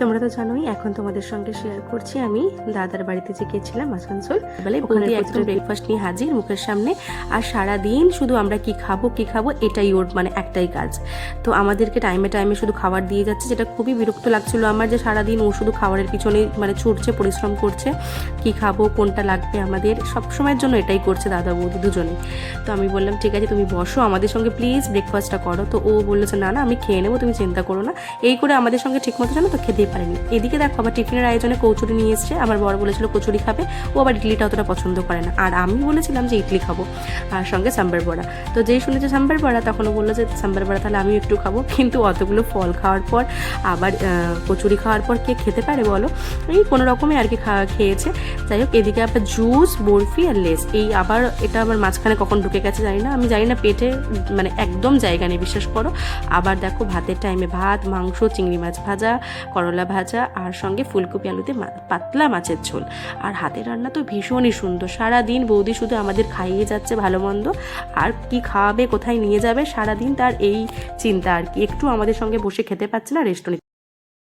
তোমরা তো জানোই এখন তোমাদের সঙ্গে শেয়ার করছি আমি। দাদার বাড়িতে যে গেছিলাম আসানসোল বেলায় ওখানে একদম ব্রেকফাস্ট নিয়ে হাজির মুখের সামনে। আর সারা দিন শুধু আমরা কি খাব কি খাব এটাই ওর মানে একটাই কাজ। তো আমাদেরকে টাইমে টাইমে শুধু খাবার দিয়ে যাচ্ছে যেটা খুবই বিরক্ত লাগছিল আমার যে সারাদিন ও শুধু খাবারের পিছনে মানে ছুটছে পরিশ্রম করছে কি খাব কোনটা লাগবে আমাদের সব সময়ের জন্য এটাই করছে দাদা বৌদি দুজনে তো আমি বললাম ঠিক আছে তুমি বসো আমাদের সঙ্গে প্লিজ ব্রেকফাস্টটা করো। তো ও বলল যে না না আমি খেয়ে নেব তুমি চিন্তা করো না। এই করে আমাদের সঙ্গে ঠিকমতো জানো তো খেতেই পারেনি। এদিকে দেখো, আবার টিফিনের আয়োজনে কচুরি নিয়ে এসছে। আমার বড় বলেছিল, কচুরি খাবে। ও আবার ইডলিটা অতটা পছন্দ করে না। আর আমি বলেছিলাম যে, ইডলি খাব। আর সঙ্গে সাম্বার বড়া। তো যেই শুনেছে সাম্বার বড়া, তখন ও বলল যে, সাম্বার বড়া তাহলে আমি একটু খাব। কিন্তু অতগুলো ফল খাওয়ার পর, আবার কচুরি খাওয়ার পর কে খেতে পারে বলো? এই কোনো রকমে আর কি খাওয়া খেয়েছে। যাই হোক, এদিকে আবার জুস, বরফি আর লেস। এই আবার, এটা আমার মাঝখানে কখন ঢুকে গেছে জানি না। আমি জানি না, পেটে মানে একদম জায়গা নেই, বিশ্বাস করো। আবার দেখো, ভাতের টাইমে ভাত, মাংস, চিংড়ি মাছ ভাজা, করলা ভাজা আর সঙ্গে ফুলকপি আলুতে পাতলা মাছের ঝোল। আর হাতের রান্না তো ভীষণই সুন্দর। সারাদিন বৌদি শুধু আমাদের খাইয়ে যাচ্ছে ভালো মন্দ। আর কি খাওয়াবে, কোথায় নিয়ে যাবে, সারাদিন তার এই চিন্তা আর কি। একটু আমাদের সঙ্গে বসে খেতে পাচ্ছে না রেস্টুরেন্ট